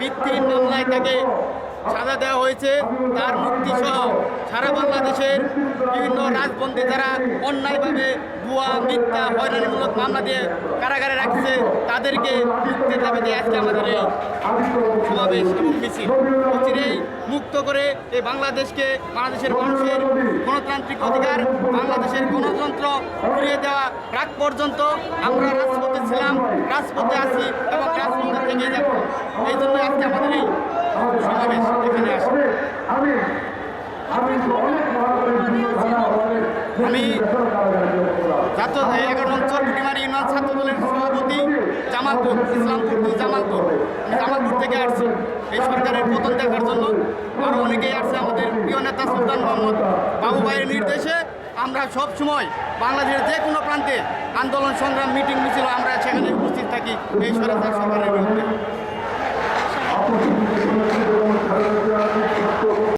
ভিত্তিহীন মামলায় তাকে সাজা দেওয়া হয়েছে। তার মুক্তি সহ সারা বাংলাদেশের বিভিন্ন রাজবন্দী যারা অন্যায়ভাবে ভুয়া মিথ্যা হয়রানিমূলক মামলা দিয়ে কারাগারে রাখছে। তাদেরকে মুক্তির দাবিতে আজকে আমাদের এই সমাবেশ এবং মিছিল। অচিরেই মুক্ত করে এই বাংলাদেশকে বাংলাদেশের মানুষের গণতান্ত্রিক অধিকার বাংলাদেশের গণতন্ত্র ফিরিয়ে দেওয়া রাগ পর্যন্ত আমরা রাজপথে ছিলাম রাজপথে আছি এবং রাজপথে থেকে যাব এই জন্য আজকে আমাদের এই সমাবেশ এখানে আসি। আমি ছাত্র এগারো নং চট্টগ্রাম ইউনিয়ন ছাত্র দলের সভাপতি জামালপুর ইসলামপুর জামালপুর। জামালপুর থেকে আসছি। এই সরকারের পতন দেখার জন্য আরও অনেকেই আসছে আমাদের প্রিয় নেতা সুলতান মোহাম্মদ। বাবু ভাইয়ের নির্দেশে আমরা সব সময় বাংলাদেশের যে কোনো প্রান্তে আন্দোলন সংগ্রাম মিটিং মিছিল আমরা সেখানে উপস্থিত থাকি। এই সরকার সরকারের বিরুদ্ধে